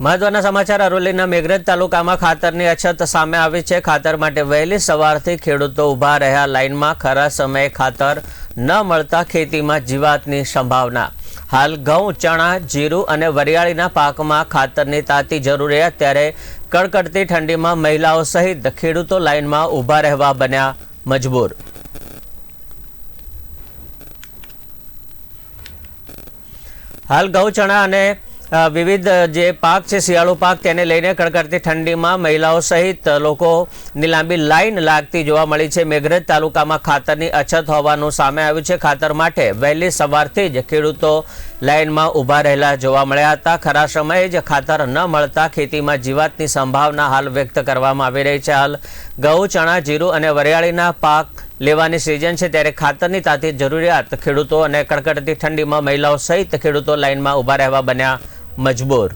મહત્વના સમાચાર અરોલીના મેઘરજ તાલુકામાં ખાતરની અછત સામે આવી છે. ખાતર માટે વહેલી સવારથી ખેડૂતો ઊભા રહ્યા લાઇનમાં. ખરા સમયે ખાતર ન મળતા ખેતીમાં જીવાતની સંભાવના. હાલ ઘઉં, ચણા, જીરું અને વરિયાળીના પાકમાં ખાતરની તાતી જરૂરિયાત ત્યારે કડકડતી ઠંડીમાં મહિલાઓ સહિત ખેડૂતો લાઇનમાં ઊભા રહેવા બન્યા મજબૂર. હાલ ઘઉં, ચણા અને વિવિધ જે પાક છે, શિયાળુ પાક, તેને લઈને કડકડતી ઠંડીમાં મહિલાઓ સહિત લોકોની લાંબી લાઈન લાગતી જોવા મળી છે. મેઘરજ તાલુકામાં ખાતરની અછત હોવાનું સામે આવ્યું છે. ખાતર માટે વહેલી સવારથી જ ખેડૂતો લાઇનમાં ઊભા રહેલા જોવા મળ્યા હતા. ખરા સમયે જ ખાતર ન મળતા ખેતીમાં જીવાતની સંભાવના હાલ વ્યક્ત કરવામાં આવી રહી છે. હાલ ઘઉં, ચણા, જીરું અને વરિયાળીના પાક લેવાની સિઝન છે. ત્યારે ખાતરની તાતી જરૂરિયાત ખેડૂતો અને કડકડતી ઠંડીમાં મહિલાઓ સહિત ખેડૂતો લાઇનમાં ઊભા રહેવા બન્યા મજબૂર